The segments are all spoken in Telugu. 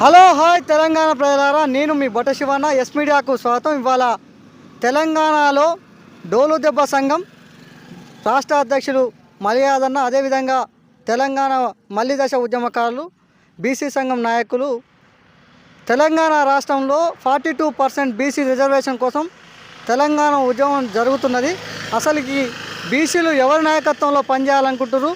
హలో హాయ్ తెలంగాణ ప్రజలారా నేను మీ బొట్ట శివన్న ఎస్ మీడియాకు స్వాగతం. ఇవాళ తెలంగాణలో డోలు దెబ్బ సంఘం రాష్ట్ర అధ్యక్షులు మలియాదన్న అదేవిధంగా తెలంగాణ మల్లిదశ ఉద్యమకారులు బీసీ సంఘం నాయకులు తెలంగాణ రాష్ట్రంలో forty two percent BC reservation కోసం తెలంగాణ ఉద్యమం జరుగుతున్నది. అసలుకి బీసీలు ఎవరి నాయకత్వంలో పనిచేయాలనుకుంటున్నారు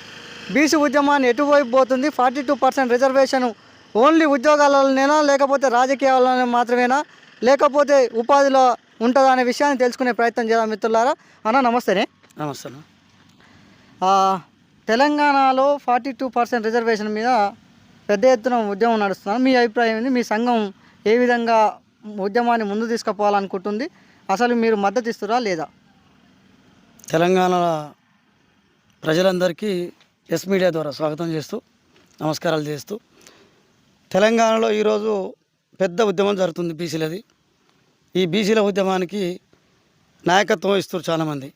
బీసీ ఉద్యమాన్ని ఎటువైపు పోతుంది? Forty two percent reservation only ఉద్యోగాలలోనేనా లేకపోతే రాజకీయాలలోనే మాత్రమేనా లేకపోతే ఉపాధిలో ఉంటుందా అనే విషయాన్ని తెలుసుకునే ప్రయత్నం చేద్దాం మిత్రులారా. అన్న నమస్తేనే. నమస్తే తెలంగాణలో ఫార్టీ టూ పర్సెంట్ రిజర్వేషన్ మీద పెద్ద ఎత్తున ఉద్యమం నడుస్తున్నాను మీ అభిప్రాయం ఏంది? మీ సంఘం ఏ విధంగా ఉద్యమాన్ని ముందు తీసుకుపోవాలనుకుంటుంది? అసలు మీరు మద్దతు ఇస్తురా లేదా? తెలంగాణ ప్రజలందరికీ ఎస్ మీడియా ద్వారా స్వాగతం చేస్తూ నమస్కారాలు చేస్తూ తెలంగాణలో ఈరోజు పెద్ద ఉద్యమం జరుగుతుంది బీసీలది. ఈ బీసీల ఉద్యమానికి నాయకత్వం ఇస్తారు చాలామంది.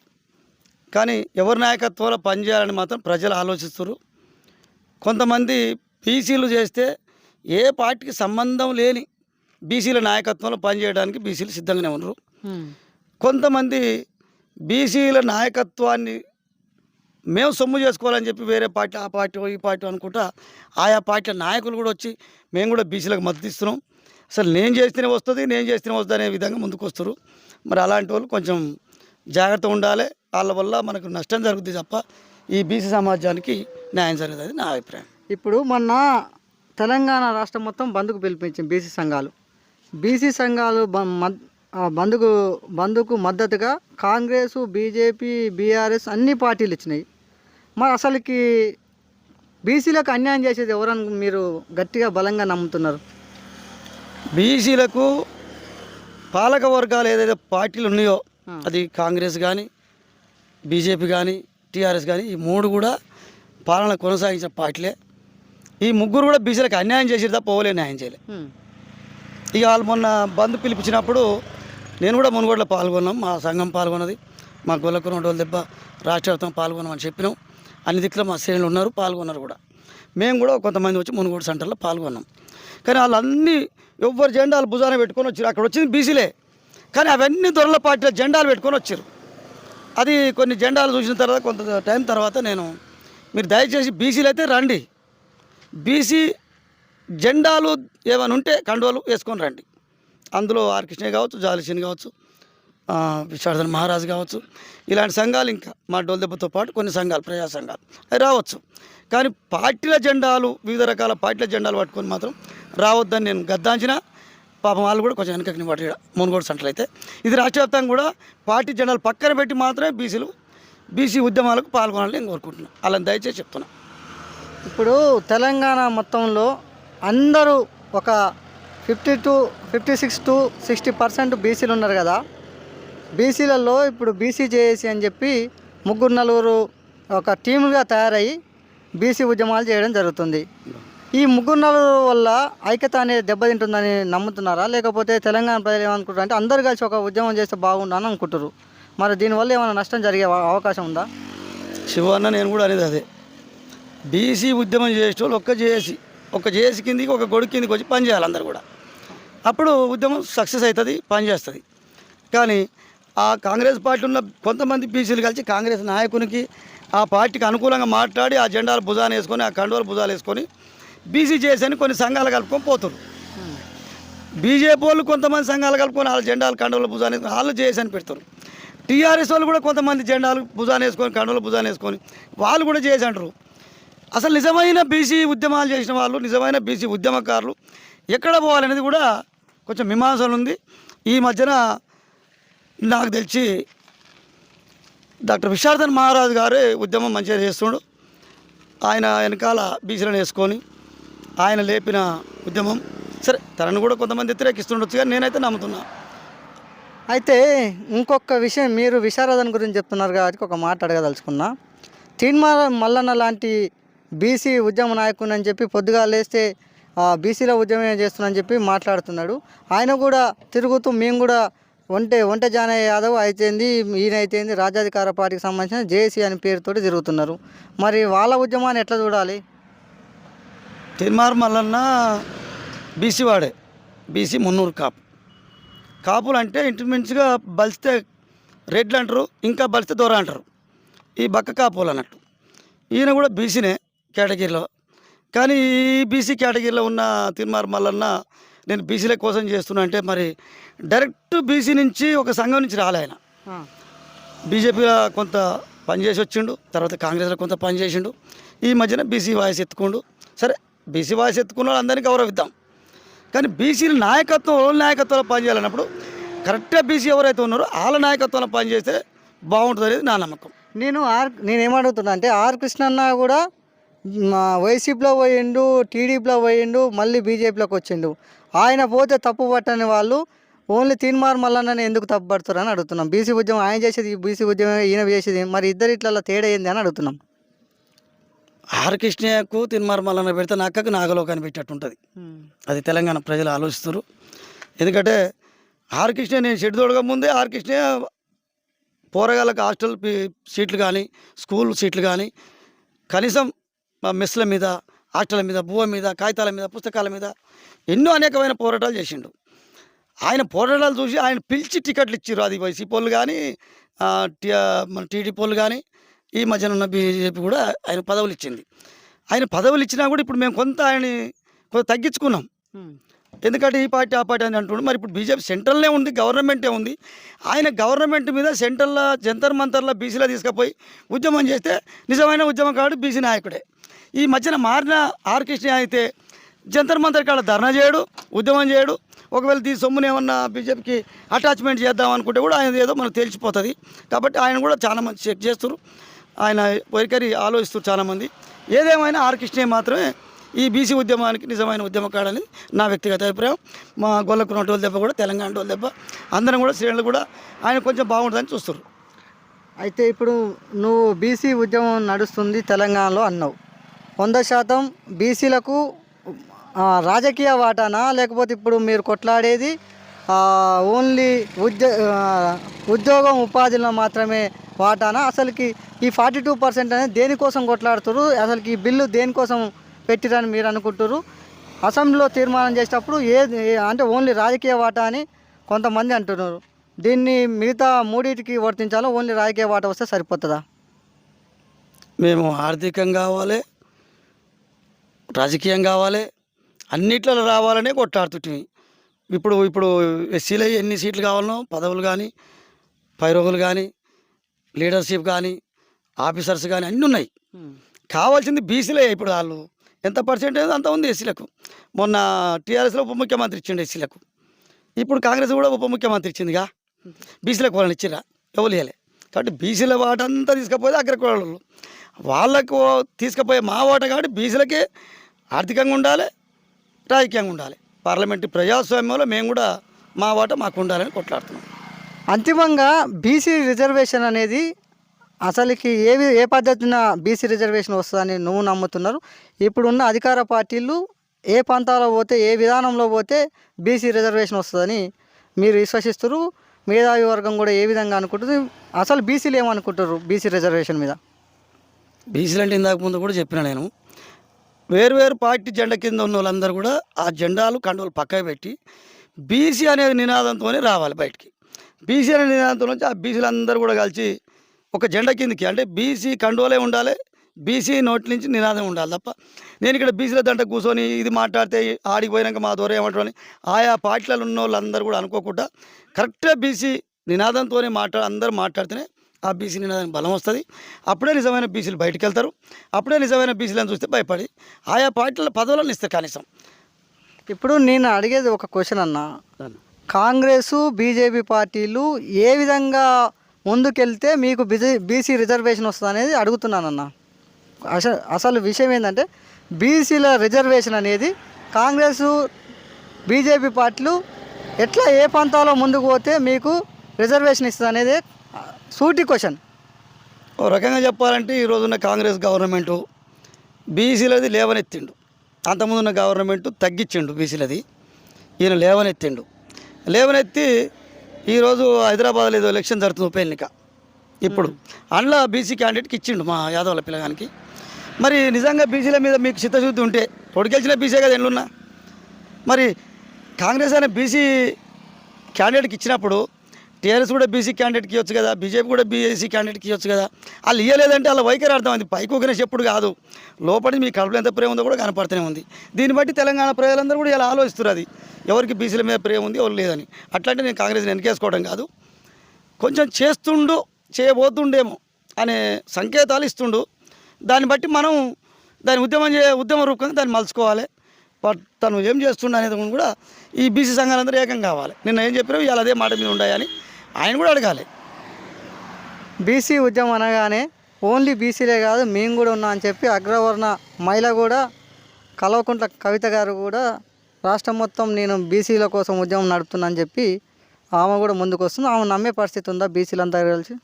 కానీ ఎవరి నాయకత్వంలో పనిచేయాలని మాత్రం ప్రజలు ఆలోచిస్తారు కొంతమంది బీసీలు చేస్తే ఏ పార్టీకి సంబంధం లేని బీసీల నాయకత్వంలో పనిచేయడానికి బీసీలు సిద్ధంగానే ఉన్నారు. కొంతమంది బీసీల నాయకత్వాన్ని మేము సొమ్ము చేసుకోవాలని చెప్పి వేరే పార్టీ ఆ పార్టీ ఈ పార్టీ అనుకుంటా ఆయా పార్టీల నాయకులు కూడా వచ్చి మేము కూడా బీసీలకు మద్దతు ఇస్తున్నాం. అసలు నేను చేస్తేనే వస్తుంది నేను చేస్తేనే వస్తుంది అనే విధంగా ముందుకు వస్తారు మరి అలాంటి వాళ్ళు కొంచెం జాగ్రత్త ఉండాలి. వాళ్ళ వల్ల మనకు నష్టం జరుగుతుంది తప్ప ఈ బీసీ సమాజానికి న్యాయం జరగదు అది నా అభిప్రాయం. ఇప్పుడు మొన్న తెలంగాణ రాష్ట్రం మొత్తం బంద్కు పిలిపించింది బీసీ సంఘాలు. బీసీ సంఘాలు బంద్కు బంద్కు మద్దతుగా కాంగ్రెస్ బీజేపీ బీఆర్ఎస్ అన్ని పార్టీలు ఇచ్చినాయి. మరి అసలుకి బీసీలకు అన్యాయం చేసేది ఎవరని మీరు గట్టిగా బలంగా నమ్ముతున్నారు? బీసీలకు పాలక వర్గాలు ఏదైతే పార్టీలు ఉన్నాయో అది కాంగ్రెస్ కానీ బీజేపీ కానీ టీఆర్ఎస్ కానీ ఈ మూడు కూడా పాలన కొనసాగించిన పార్టీలే. ఈ ముగ్గురు కూడా బీసీలకు అన్యాయం చేసేది తప్ప ఓలే న్యాయం చేయలే. ఇక వాళ్ళు మొన్న బంద్ పిలిపించినప్పుడు నేను కూడా మునుగోడలో పాల్గొన్నాం మా సంఘం పాల్గొన్నది మా గొల్లకున్న డోలు దెబ్బ రాష్ట్ర వ్యాప్తంగా పాల్గొన్నామని చెప్పినాం. అన్ని దిక్కులో మా శ్రేణులు ఉన్నారు పాల్గొన్నారు కూడా. మేము కూడా కొంతమంది వచ్చి మునుగోడు సెంటర్లో పాల్గొన్నాం. కానీ వాళ్ళన్నీ ఎవ్వరు జెండాలు భుజాన పెట్టుకొని వచ్చారు. అక్కడ వచ్చింది బీసీలే. కానీ అవన్నీ దొరల పార్టీల జెండాలు పెట్టుకొని వచ్చారు. అది కొన్ని జెండాలు చూసిన తర్వాత కొంత టైం తర్వాత నేను మీరు దయచేసి బీసీలు అయితే రండి. బీసీ జెండాలు ఏమైనా ఉంటే కండువలు వేసుకొని రండి. అందులో ఆర్ కృష్ణయ్య కావచ్చు జాలిసిన్ కావచ్చు ఆ, మహారాజ్ కావచ్చు ఇలాంటి సంఘాలు ఇంకా మా డోల్దెబ్బతో పాటు కొన్ని సంఘాలు ప్రజా సంఘాలు అవి రావచ్చు. కానీ పార్టీల జెండాలు వివిధ రకాల పార్టీల జెండాలు పట్టుకొని మాత్రం రావద్దని నేను గద్దాంచిన. పాపం వాళ్ళు కూడా కొంచెం వెనకకి పట్టి మునుగోడు సెంటర్ అయితే. ఇది రాష్ట్ర కూడా పార్టీ జెండాలు పక్కన పెట్టి మాత్రమే బీసీలు బీసీ ఉద్యమాలకు పాల్గొనాలని నేను కోరుకుంటున్నాను అలా దయచేసి చెప్తున్నాను ఇప్పుడు తెలంగాణ మొత్తంలో అందరూ ఒక fifty to fifty six to sixty percent బీసీలు ఉన్నారు కదా. బీసీలలో ఇప్పుడు బీసీ జేఏసీ అని చెప్పి ముగ్గురు నలుగురు ఒక టీముగా తయారయ్యి బీసీ ఉద్యమాలు చేయడం జరుగుతుంది. ఈ ముగ్గురు నలుగురు వల్ల ఐక్యత అనేది దెబ్బతింటుందని నమ్ముతున్నారా? లేకపోతే తెలంగాణ ప్రజలు ఏమనుకుంటారు? అంటే అందరు కలిసి ఒక ఉద్యమం చేస్తే బాగుండని అనుకుంటారు మరి దీనివల్ల ఏమైనా నష్టం జరిగే అవకాశం ఉందా? శివన్న నేను కూడా అనేది అదే. బీసీ ఉద్యమం చేసేటోళ్ళు ఒక్క జేఏసీ ఒక జేఏసీ కిందికి ఒక గొడుగు కిందికి వచ్చి పని చేయాలి అందరు కూడా. అప్పుడు ఉద్యమం సక్సెస్ అవుతుంది పని చేస్తుంది. కానీ ఆ కాంగ్రెస్ పార్టీ ఉన్న కొంతమంది బీసీలు కలిసి కాంగ్రెస్ నాయకునికి ఆ పార్టీకి అనుకూలంగా మాట్లాడి ఆ జెండాలు భుజాలు వేసుకొని ఆ కండువాలు భుజాలు వేసుకొని బీసీ జేఏసీ కొన్ని సంఘాలు కలుపుకొని పోతున్నారు బీజేపీ వాళ్ళు కొంతమంది సంఘాలు కలుపుకొని వాళ్ళ జెండాలు కండువలు భుజాన్ని వేసుకొని వాళ్ళు జేఏసీ అని పెడతారు టీఆర్ఎస్ వాళ్ళు కూడా కొంతమంది జెండాలు భుజాన్ని వేసుకొని కండువలు భుజాన్ని వేసుకొని వాళ్ళు కూడా చేసి అంటారు అసలు నిజమైన బీసీ ఉద్యమాలు చేసిన వాళ్ళు నిజమైన బీసీ ఉద్యమకారులు ఎక్కడ పోవాలనేది కూడా కొంచెం మీమాంసలు ఉంది. ఈ మధ్యన నాకు తెలిసి డాక్టర్ విశారదన్ మహారాజు గారే ఉద్యమం మంచిగా చేస్తుండు. ఆయన వెనకాల బీసీలను వేసుకొని ఆయన లేపిన ఉద్యమం. సరే తనను కూడా కొంతమంది వ్యతిరేకిస్తుండొచ్చు కానీ నేనైతే నమ్ముతున్నా. అయితే ఇంకొక విషయం మీరు విశారదన్ గురించి చెప్తున్నారు కాబట్టి ఒక మాట అడగదలుచుకున్నా. తీన్మార మల్లన్న లాంటి బీసీ ఉద్యమ నాయకుని అని చెప్పి పొద్దుగా లేస్తే బీసీలో ఉద్యమం చేస్తున్నా చెప్పి మాట్లాడుతున్నాడు. ఆయన కూడా తిరుగుతూ మేము కూడా ఒంటే ఒంట జానయ్య యాదవ్ అయితేంది ఈయన అయితేంది రాజ్యాధికార పార్టీకి సంబంధించిన జేఏసీ అనే పేరుతో తిరుగుతున్నారు. మరి వాళ్ళ ఉద్యమాన్ని ఎట్లా చూడాలి? తిరుమార్ మల్లన్న బీసీ వాడే. బీసీ మున్నూరు కాపు. కాపులు అంటే ఇంటిమించుగా బలిస్తే రెడ్లు అంటారు ఇంకా బలిస్తే దూరం అంటారు. ఈ బక్క కాపులు అన్నట్టు. ఈయన కూడా బీసీనే కేటగిరీలో కానీ ఈ బీసీ కేటగిరీలో ఉన్న తిరుమార్ మల్లన్న నేను బీసీల కోసం చేస్తున్నా అంటే మరి డైరెక్ట్ బీసీ నుంచి ఒక సంఘం నుంచి రాలే ఆయన. బీజేపీలో కొంత పనిచేసి వచ్చిండు తర్వాత కాంగ్రెస్లో కొంత పనిచేసిండు ఈ మధ్యన బీసీ వాయిస్ ఎత్తుకుండు. సరే బీసీ వాయిస్ ఎత్తుకున్న వాళ్ళు అందరినీ గౌరవిద్దాం. కానీ బీసీల నాయకత్వం వాళ్ళ నాయకత్వంలో పనిచేయాలన్నప్పుడు కరెక్ట్గా బీసీ ఎవరైతే ఉన్నారో వాళ్ళ నాయకత్వంలో పనిచేస్తే బాగుంటుంది అనేది నా నమ్మకం. నేను ఆర్ నేను ఏమడుగుతున్నా అంటే ఆర్ కృష్ణన్న కూడా వైసీపీలో పోయిండు టీడీపీలో పోయిండు మళ్ళీ బీజేపీలోకి వచ్చిండు. ఆయన పోతే తప్పు పట్టని వాళ్ళు ఓన్లీ తీన్మార్ మల్లన్నని ఎందుకు తప్పు పడుతారు అని అడుగుతున్నాం. బీసీ ఉద్యమం ఆయన చేసేది బీసీ ఉద్యమం ఈయన చేసేది మరి ఇద్దరు ఇట్లా తేడా ఏంది అని అడుగుతున్నాం. ఆర్ కృష్ణయ్యకు తిన్మార్ మల్లన్న పెడితే నక్కకు నాగలోకాన్ని పెట్టేట్టు ఉంటుంది అది తెలంగాణ ప్రజలు ఆలోచిస్తారు ఎందుకంటే ఆర్ కృష్ణ నేను షెడ్ తోడగా ముందే ఆర్ కృష్ణ పోరగాళ్ళకి హాస్టల్ సీట్లు కానీ స్కూల్ సీట్లు కానీ కనీసం మా మెస్ల మీద హాస్టల్ మీద భూమి మీద కాగితాల మీద పుస్తకాల మీద ఎన్నో అనేకమైన పోరాటాలు చేసిండు. ఆయన పోరాటాలు చూసి ఆయన పిలిచి టికెట్లు ఇచ్చారు అది వైసీపీ వాళ్ళు కానీ మన టీడీపీ వాళ్ళు కానీ ఈ మధ్యన ఉన్న బీజేపీ కూడా ఆయన పదవులు ఇచ్చింది. ఆయన పదవులు ఇచ్చినా కూడా ఇప్పుడు మేము కొంత ఆయన్ని కొంత తగ్గించుకున్నాం. ఎందుకంటే ఈ పార్టీ ఆ పార్టీ అని అంటుండు మరి ఇప్పుడు బీజేపీ సెంట్రల్నే ఉంది గవర్నమెంటే ఉంది. ఆయన గవర్నమెంట్ మీద సెంట్రల్లో జంతర్ మంతర్లో బీసీలో తీసుకుపోయి ఉద్యమం చేస్తే నిజమైన ఉద్యమకారుడు బీసీ నాయకుడే. ఈ మధ్యన మారిన ఆర్ కృష్ణ అయితే జంతర్ మంతర్ కాడ ధర్నా చేయడు ఉద్యమం చేయడు. ఒకవేళ దీని సొమ్మును ఏమన్నా బీజేపీకి అటాచ్మెంట్ చేద్దాం అనుకుంటే కూడా ఆయన ఏదో మనకు తెలిసిపోతుంది కాబట్టి ఆయన కూడా చాలా మంది చెక్ చేస్తారు. ఆయన వైఖరి ఆలోచిస్తారు చాలామంది ఏదేమైనా ఆర్ మాత్రమే ఈ బీసీ ఉద్యమానికి నిజమైన ఉద్యమకాడని నా వ్యక్తిగత అభిప్రాయం. మా గొల్లకున్న టోల్ దెబ్బ కూడా తెలంగాణ టోల్ దెబ్బ. అందరం కూడా శ్రేణులు కూడా ఆయన కొంచెం బాగుంటుందని చూస్తారు అయితే ఇప్పుడు నువ్వు బీసీ ఉద్యమం నడుస్తుంది తెలంగాణలో అన్నావు. వంద శాతం బీసీలకు రాజకీయ వాటానా? లేకపోతే ఇప్పుడు మీరు కొట్లాడేది ఓన్లీ ఉద్యో ఉద్యోగం ఉపాధిలో మాత్రమే వాటానా? అసలుకి ఈ ఫార్టీ టూ పర్సెంట్ అనేది దేనికోసం కొట్లాడుతురు అసలుకి ఈ బిల్లు దేనికోసం పెట్టిరని మీరు అనుకుంటారు అసెంబ్లీలో తీర్మానం చేసేటప్పుడు ఏ- అంటే ఓన్లీ రాజకీయ వాటా అని కొంతమంది అంటున్నారు. దీన్ని మిగతా మూడింటికి వర్తించాలో ఓన్లీ రాజకీయ వాటా వస్తే సరిపోతుందా? మేము ఆర్థికంగా కావాలి రాజకీయం కావాలి అన్నిట్లలో రావాలనే కొట్లాడుతుంటివి ఇప్పుడు ఇప్పుడు ఎస్సీలో ఎన్ని సీట్లు కావాలనో పదవులు కానీ పైరోగులు కానీ లీడర్షిప్ కానీ ఆఫీసర్స్ కానీ అన్నీ ఉన్నాయి. కావాల్సింది బీసీలే ఇప్పుడు వాళ్ళు. ఎంత పర్సెంటేజ్ అంత ఉంది ఎస్సీలకు. మొన్న టీఆర్ఎస్లో ఉప ముఖ్యమంత్రి ఇచ్చిండు ఎస్సీలకు. ఇప్పుడు కాంగ్రెస్ కూడా ఉప ముఖ్యమంత్రి ఇచ్చిందిగా. బీసీలకు వాళ్ళని ఇచ్చిరా ఎవరు ఇవ్వలే కాబట్టి బీసీల వాటంతా తీసుకుపోతే అగ్రకులాలు. వాళ్ళకు తీసుకుపోయే మా వాట కాబట్టి బీసీలకే ఆర్థికంగా ఉండాలి రాజకీయంగా ఉండాలి. పార్లమెంటు ప్రజాస్వామ్యంలో మేము కూడా మా వాట మాకు ఉండాలని కొట్లాడుతున్నాం. అంతిమంగా బీసీ రిజర్వేషన్ అనేది అసలుకి ఏ ఏ పద్ధతిన బీసీ రిజర్వేషన్ వస్తుందని నువ్వు నమ్ముతున్నారు? ఇప్పుడున్న అధికార పార్టీలు ఏ పంతాలో పోతే ఏ విధానంలో పోతే బీసీ రిజర్వేషన్ వస్తుందని మీరు విశ్వసిస్తారు మేధావి వర్గం కూడా ఏ విధంగా అనుకుంటుంది? అసలు బీసీలు ఏమనుకుంటారు బీసీ రిజర్వేషన్ మీద? బీసీలు అంటే ఇందాక ముందు కూడా చెప్పిన నేను. వేరు వేరు పార్టీ జెండా కింద ఉన్న వాళ్ళందరూ కూడా ఆ జెండాలు కండువలు పక్కకు పెట్టి బీసీ అనేది నినాదంతోనే రావాలి బయటికి. బీసీ అనే నినాదంతో నుంచి ఆ బీసీలు అందరూ కూడా కలిసి ఒక జెండా కిందకి అంటే బీసీ కండువలే ఉండాలి బీసీ నోటి నుంచి నినాదం ఉండాలి తప్ప. నేను ఇక్కడ బీసీల దంట కూర్చొని ఇది మాట్లాడితే ఆడికి పోయినాక మా దూరం ఏమంటారు అని ఆయా పార్టీలలో ఉన్న వాళ్ళందరూ కూడా అనుకోకుండా కరెక్ట్గా బీసీ నినాదంతోనే మాట్లా అందరూ మాట్లాడితేనే ఆ బీసీ నినాదానికి బలం వస్తుంది. అప్పుడే నిజమైన బీసీలు బయటికి వెళ్తారు అప్పుడే నిజమైన బీసీలను చూస్తే భయపడి ఆయా పార్టీల పదవులను ఇస్తారు కనీసం. ఇప్పుడు నేను అడిగేది ఒక క్వశ్చన్ అన్న. కాంగ్రెస్ బీజేపీ పార్టీలు ఏ విధంగా ముందుకెళ్తే మీకు బిజీ బీసీ రిజర్వేషన్ వస్తుంది అనేది అడుగుతున్నానన్న. అసలు అసలు విషయం ఏంటంటే బీసీల రిజర్వేషన్ అనేది కాంగ్రెస్ బీజేపీ పార్టీలు ఎట్లా ఏ పంతాలో ముందుకు పోతే మీకు రిజర్వేషన్ ఇస్తుంది అనేది సూటి క్వశ్చన్. ఓ రకంగా చెప్పాలంటే ఈ రోజున్న కాంగ్రెస్ గవర్నమెంటు బీసీలది లేవనెత్తిండు. అంతకుముందు ఉన్న గవర్నమెంట్ తగ్గించిండు బీసీలది. ఈయన లేవనెత్తిండు. లేవనెత్తి ఈరోజు హైదరాబాద్లో ఏదో ఎలక్షన్ జరుగుతుంది ఉప ఎన్నిక. ఇప్పుడు అందులో బీసీ క్యాండిడేట్కి ఇచ్చిండు మా యాదవుల పిల్లగానికి. మరి నిజంగా బీసీల మీద మీకు చిత్తశుద్ధి ఉంటే పొడికెళ్ళిన బీసీ కదా ఎన్నున్నా? మరి కాంగ్రెస్ అనే బీసీ క్యాండిడేట్కి ఇచ్చినప్పుడు టీఆర్ఎస్ కూడా బీసీ క్యాండిడేట్కి ఇవ్వచ్చు కదా బీజేపీ కూడా బీఎస్సీ క్యాండిడేట్కి ఇవ్వచ్చు కదా. వాళ్ళు ఇవ్వలేదంటే వాళ్ళ వైఖరి అర్థమైంది. పైకి ఒకనే చెప్పుడు కాదు. లోపలి మీ కడుపులో ఎంత ప్రేమ ఉందో కూడా కనపడుతూనే ఉంది. దీన్ని బట్టి తెలంగాణ ప్రజలందరూ కూడా ఇలా ఆలోచిస్తారు అది. ఎవరికి బీసీల మీద ప్రేమ ఉంది ఎవరు లేదని. అట్లాంటి నేను కాంగ్రెస్ని వెనకేసుకోవడం కాదు. కొంచెం చేస్తుండు చేయబోతుండేమో అనే సంకేతాలు ఇస్తుండు. దాన్ని బట్టి మనం దాని ఉద్యమం చే ఉద్యమ రూపంగా దాన్ని మలుచుకోవాలి. తను ఏం చేస్తుండ అనేది కూడా ఈ బీసీ సంఘాలందరూ ఏకం కావాలి. నిన్న ఏం చెప్పినా ఇవాళ అదే మాట మీద ఉండాయని ఆయన కూడా అడగాలి. బీసీ ఉద్యమం అనగానే ఓన్లీ బీసీలే కాదు మేము కూడా ఉన్నాం అని చెప్పి అగ్రవర్ణ మహిళ కూడా కల్వకుంట్ల కవిత గారు కూడా రాష్ట్రం మొత్తం నేను బీసీల కోసం ఉద్యమం నడుపుతున్నా అని చెప్పి ఆమె కూడా ముందుకు వస్తుంది. ఆమె నమ్మే పరిస్థితి ఉందా బీసీలంతా కలిసి?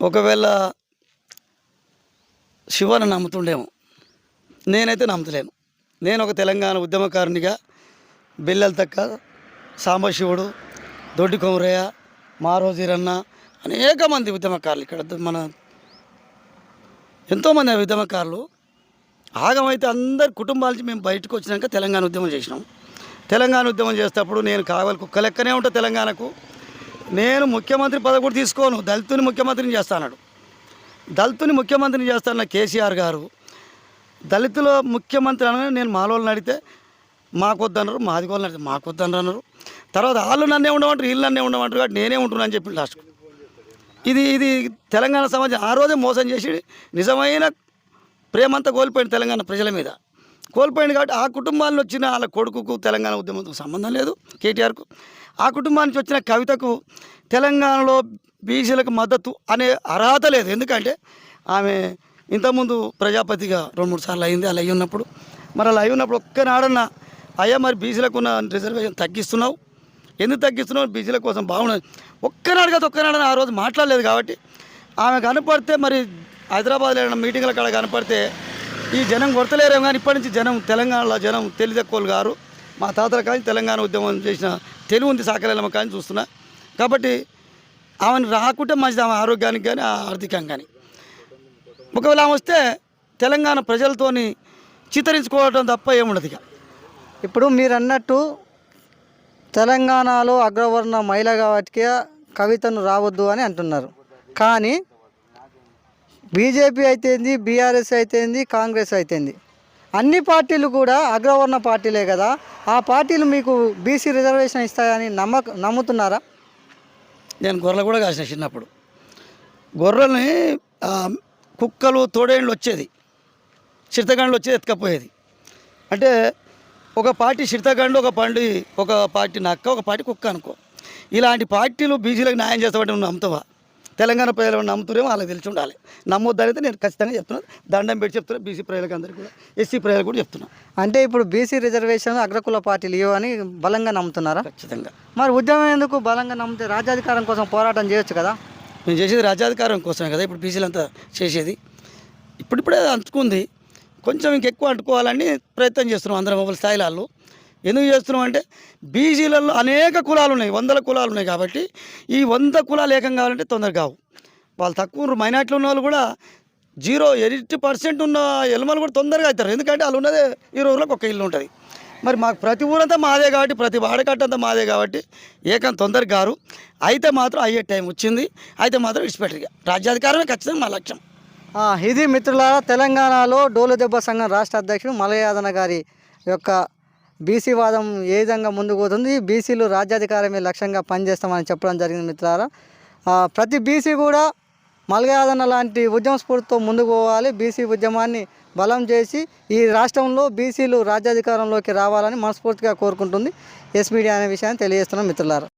ఒకవేళ శివను నమ్ముతుండేమో. నేనైతే నమ్ముతలేను. నేను ఒక తెలంగాణ ఉద్యమకారునిగా బెల్లెల తక్క సాంబశివుడు దొడ్డి కొమరయ్య మారోజీరన్న అనేక మంది ఉద్యమకారులు ఇక్కడ మన ఎంతోమంది ఉద్యమకారులు. ఆగమైతే అందరి కుటుంబాల నుంచి మేము బయటకు వచ్చినాక తెలంగాణ ఉద్యమం చేసినాం. తెలంగాణ ఉద్యమం చేసేటప్పుడు నేను కావాలి కుక్క లెక్కనే ఉంటా తెలంగాణకు. నేను ముఖ్యమంత్రి పదవి కూడా తీసుకోను. దళితుని ముఖ్యమంత్రిని చేస్తాడు దళితుని ముఖ్యమంత్రిని చేస్తాన కేసీఆర్ గారు. దళితుల ముఖ్యమంత్రి అనగానే నేను మాలోళ్ళని అడిగితే మాకొద్దన్నారు మాది వాళ్ళని అడిగితే మాకొద్దన్నారు. అన్నారు తర్వాత వాళ్ళు నన్నే ఉండమంటారు వీళ్ళు నన్నే ఉండమంటారు కాబట్టి నేనే ఉంటున్నాను అని చెప్పి లాస్ట్కు ఇది ఇది తెలంగాణ సమాజం ఆ రోజే మోసం చేసి నిజమైన ప్రేమంతా కోల్పోయింది తెలంగాణ ప్రజల మీద. కోల్పోయింది కాబట్టి ఆ కుటుంబాల్లో వచ్చిన వాళ్ళ కొడుకుకు తెలంగాణ ఉద్యమంతో సంబంధం లేదు కేటీఆర్కు. ఆ కుటుంబానికి వచ్చిన కవితకు తెలంగాణలో బీసీలకు మద్దతు అనే అర్హత లేదు. ఎందుకంటే ఆమె ఇంతకుముందు ప్రజాపతిగా రెండు మూడు సార్లు అయింది అలా అయ్యి ఉన్నప్పుడు మరి అలా అయి ఉన్నప్పుడు ఒక్కనాడన్నా అయ్యా మరి బీసీలకు ఉన్న రిజర్వేషన్ తగ్గిస్తున్నావు ఎందుకు తగ్గిస్తున్నావు? బీసీల కోసం బాగున్నది ఒక్కనాడు కదా ఒక్కనాడని ఆ రోజు మాట్లాడలేదు కాబట్టి ఆమె కనపడితే మరి హైదరాబాద్లో ఏమైనా మీటింగ్ల కాడ కనపడితే ఈ జనం కొడతలేరేమో కానీ ఇప్పటి నుంచి జనం తెలంగాణలో జనం తెలివి గారు. మా తాతల కానీ తెలంగాణ ఉద్యమం చేసిన తెలివి ఉంది సాకలేమ కానీ చూస్తున్నా. కాబట్టి ఆమెను రాకుంటే మంచిది ఆమె ఆరోగ్యానికి కానీ ఆర్థికంగా కానీ. ఒకవేళ ఆమె వస్తే తెలంగాణ ప్రజలతోని చిత్తరించుకోవడం తప్ప ఏముండదు ఇక. ఇప్పుడు మీరు అన్నట్టు తెలంగాణలో అగ్రవర్ణ మహిళ కాబట్టి కవితను రావద్దు అని అంటున్నారు. కానీ బీజేపీ అయితేంది బీఆర్ఎస్ అయితేంది కాంగ్రెస్ అయితేంది. అన్ని పార్టీలు కూడా అగ్రవర్ణ పార్టీలే కదా. ఆ పార్టీలు మీకు బీసీ రిజర్వేషన్ ఇస్తాయని నమ్మక నమ్ముతున్నారా? నేను గొర్రెలు కూడా కాసిన చిన్నప్పుడు. గొర్రెల్ని కుక్కలు తోడేళ్ళు వచ్చేది. చిరతగాండ్లు వచ్చేది ఎత్తుకపోయేది. అంటే ఒక పార్టీ చిరుతగండు ఒక పండి ఒక పార్టీ నక్క ఒక పార్టీ కుక్క అనుకో. ఇలాంటి పార్టీలు బీసీలకు న్యాయం చేస్తామంటే నువ్వు నమ్ముతావా? తెలంగాణ ప్రజలు నమ్ముతురేమో వాళ్ళకి తెలిసి ఉండాలి. నమ్మొద్దనైతే నేను ఖచ్చితంగా చెప్తున్నాను. దండం పెట్టి చెప్తున్నా బీసీ ప్రజలకు అందరికీ కూడా ఎస్సీ ప్రజలకు కూడా చెప్తున్నా. అంటే ఇప్పుడు బీసీ రిజర్వేషన్ అగ్రకుల పార్టీలు ఇవ్వని బలంగా నమ్ముతున్నారా? ఖచ్చితంగా. మరి ఉద్యమం ఎందుకు బలంగా నమ్మితే రాజ్యాధికారం కోసం పోరాటం చేయొచ్చు కదా? మేము చేసేది రాజ్యాధికారం కోసమే కదా ఇప్పుడు బీసీలు అంతా చేసేది. ఇప్పుడిప్పుడే అంటుకుంది. కొంచెం ఇంకెక్కువ అంటుకోవాలని ప్రయత్నం చేస్తున్నాం అందరం ఒకరి స్థాయిలో వాళ్ళు ఎందుకు చేస్తున్నాం అంటే బీసీలలో అనేక కులాలు ఉన్నాయి వందల కులాలు ఉన్నాయి కాబట్టి ఈ వంద కులాలు ఏకం కావాలంటే తొందరగా కావు. వాళ్ళు తక్కువ మైనార్టీలు ఉన్న వాళ్ళు కూడా జీరో ఎయిటీ పర్సెంట్ ఉన్న ఎలమలు కూడా తొందరగా అవుతారు. ఎందుకంటే వాళ్ళు ఉన్నదే ఈ రోజులకు ఒక ఇల్లు ఉంటుంది. మరి మాకు ప్రతి ఊరంతా మాదే కాబట్టి ప్రతి వాడకట్టంతా మాదే కాబట్టి ఏకం తొందరగా గారు అయితే మాత్రం అయ్యే టైం వచ్చింది. అయితే మాత్రం ఇచ్చిపెట్టరు రాజ్యాధికారమే ఖచ్చితంగా మా లక్ష్యం. ఇది మిత్రులారా తెలంగాణలో డోలు దెబ్బ సంఘం రాష్ట్ర అధ్యక్షుడు మలయాదన గారి యొక్క బీసీ వాదం ఏ విధంగా ముందుకు పోతుంది? బీసీలు రాజ్యాధికారమే లక్ష్యంగా పనిచేస్తామని చెప్పడం జరిగింది మిత్రులారా. ప్రతి బీసీ కూడా మలయాదన లాంటి ఉద్యమ స్ఫూర్తితో ముందుకు పోవాలి. బీసీ ఉద్యమాన్ని బలం చేసి ఈ రాష్ట్రంలో బీసీలు రాజ్యాధికారంలోకి రావాలని మనస్ఫూర్తిగా కోరుకుంటుంది. ఎస్ మీడియా అనే విషయాన్ని తెలియజేస్తున్నాం మిత్రులారా.